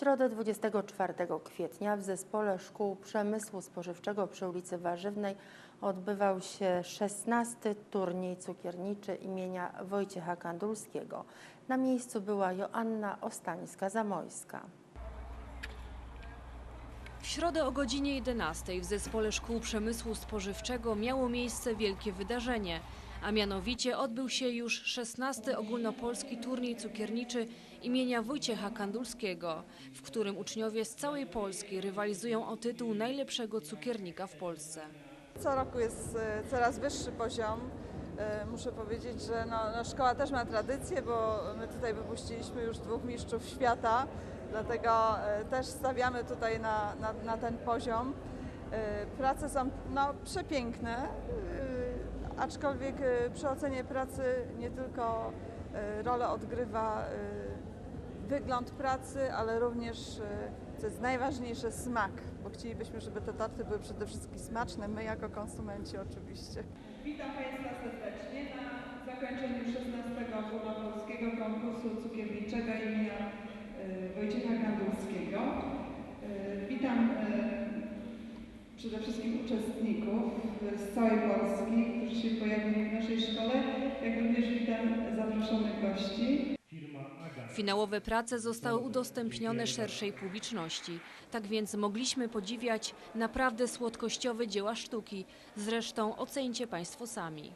środę 24 kwietnia w Zespole Szkół Przemysłu Spożywczego przy ulicy Warzywnej odbywał się 16. turniej cukierniczy imienia Wojciecha Kandulskiego. Na miejscu była Joanna Ostańska-Zamojska. W środę o godzinie 11 w Zespole Szkół Przemysłu Spożywczego miało miejsce wielkie wydarzenie, a mianowicie odbył się już 16. ogólnopolski turniej cukierniczy imienia Wojciecha Kandulskiego, w którym uczniowie z całej Polski rywalizują o tytuł najlepszego cukiernika w Polsce. Co roku jest e, coraz wyższy poziom. E, Muszę powiedzieć, że no, no szkoła też ma tradycję, bo my tutaj wypuściliśmy już dwóch mistrzów świata, dlatego e, też stawiamy tutaj na, na, na ten poziom. Prace są no, przepiękne, aczkolwiek e, przy ocenie pracy nie tylko e, rolę odgrywa e, wygląd pracy, ale również, co jest najważniejsze, smak, bo chcielibyśmy, żeby te torty były przede wszystkim smaczne, my jako konsumenci oczywiście. Witam Państwa serdecznie na zakończeniu 16. ogólnopolskiego konkursu cukierniczego imienia Wojciecha Kandulskiego. Przede wszystkim uczestników z całej Polski, którzy się pojawili w naszej szkole, jak również witam zaproszonych gości. Finałowe prace zostały udostępnione szerszej publiczności, tak więc mogliśmy podziwiać naprawdę słodkościowe dzieła sztuki. Zresztą oceńcie Państwo sami.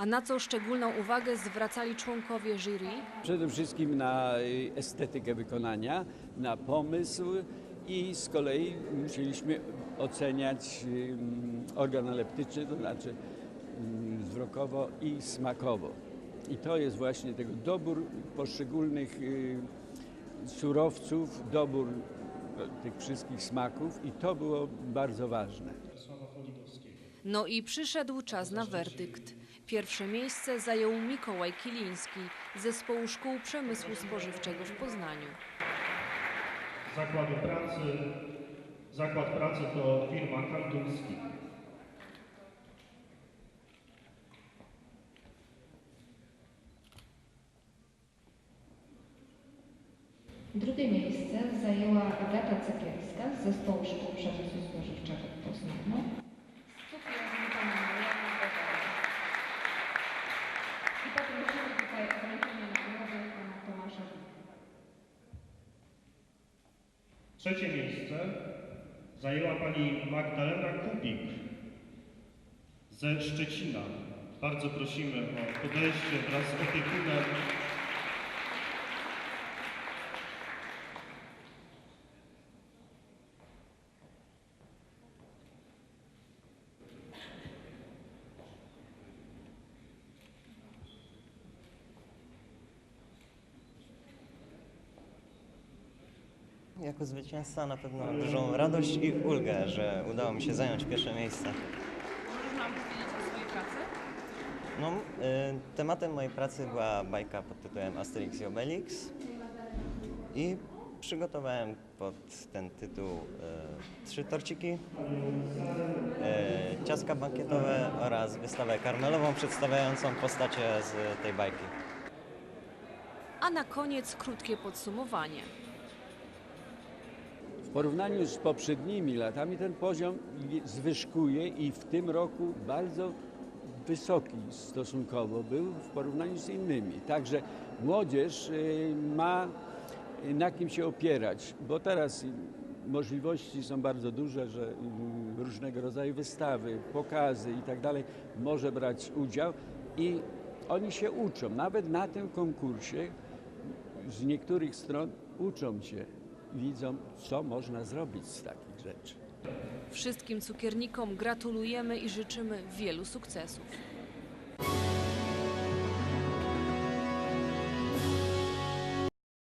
A na co szczególną uwagę zwracali członkowie jury? Przede wszystkim na y, estetykę wykonania, na pomysł i z kolei musieliśmy oceniać ym, organoleptyczny, to znaczy wzrokowo i smakowo. I to jest właśnie tego dobór poszczególnych y, surowców, dobór y, tych wszystkich smaków i to było bardzo ważne. No i przyszedł czas na werdykt. Pierwsze miejsce zajął Mikołaj Kiliński z Zespołu Szkół Przemysłu Spożywczego w Poznaniu. Zakładu pracy. Zakład pracy to firma Kandulski. Drugie miejsce zajęła Agata Cekielska z Zespołu Szkół Przemysłu Spożywczego w Poznaniu. Z cukierni pana Mariana Bożena. Trzecie miejsce zajęła pani Magdalena Kubik ze Szczecina. Bardzo prosimy o podejście wraz z opiekunem. Jako zwycięzca na pewno dużą radość i ulgę, że udało mi się zająć pierwsze miejsce. Możesz nam powiedzieć o swojej pracy? No, y, tematem mojej pracy była bajka pod tytułem Asterix i Obelix i przygotowałem pod ten tytuł y, trzy torciki, y, ciastka bankietowe oraz wystawę karmelową przedstawiającą postacie z tej bajki. A na koniec krótkie podsumowanie. W porównaniu z poprzednimi latami ten poziom je- zwyżkuje i w tym roku bardzo wysoki stosunkowo był w porównaniu z innymi. Także młodzież y, ma y, na kim się opierać, bo teraz możliwości są bardzo duże, że y, różnego rodzaju wystawy, pokazy i tak dalej może brać udział i oni się uczą. Nawet na tym konkursie z niektórych stron uczą się, widzą, co można zrobić z takich rzeczy. Wszystkim cukiernikom gratulujemy i życzymy wielu sukcesów.